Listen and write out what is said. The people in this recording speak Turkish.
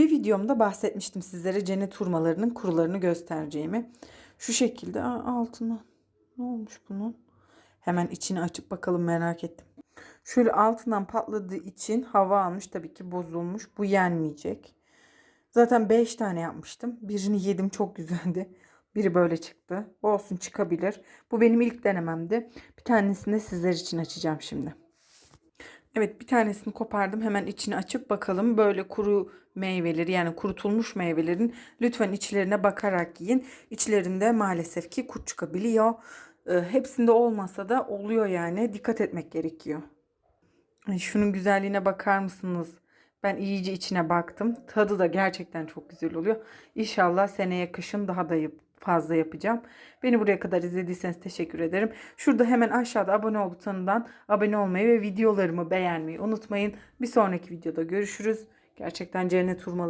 Bir videomda bahsetmiştim sizlere cennet hurmalarının kurularını göstereceğimi. Şu şekilde Aa, altına ne olmuş bunun? Hemen içini açıp bakalım merak ettim. Şöyle altından patladığı için hava almış tabii ki bozulmuş. Bu yenmeyecek. Zaten 5 tane yapmıştım. Birini yedim çok güzeldi. Biri böyle çıktı. Olsun çıkabilir. Bu benim ilk denememdi. Bir tanesini de sizler için açacağım şimdi. Evet bir tanesini kopardım. Hemen içini açıp bakalım. Böyle kuru meyveleri yani kurutulmuş meyvelerin lütfen içlerine bakarak yiyin. İçlerinde maalesef ki kurt çıkabiliyor. Ee, hepsinde olmasa da oluyor yani. Dikkat etmek gerekiyor. Ay, şunun güzelliğine bakar mısınız? Ben iyice içine baktım. Tadı da gerçekten çok güzel oluyor. İnşallah seneye kışın daha da fazla yapacağım. Beni buraya kadar izlediyseniz teşekkür ederim. Şurada hemen aşağıda abone ol butonundan abone olmayı ve videolarımı beğenmeyi unutmayın. Bir sonraki videoda görüşürüz. Gerçekten cennet hurmalı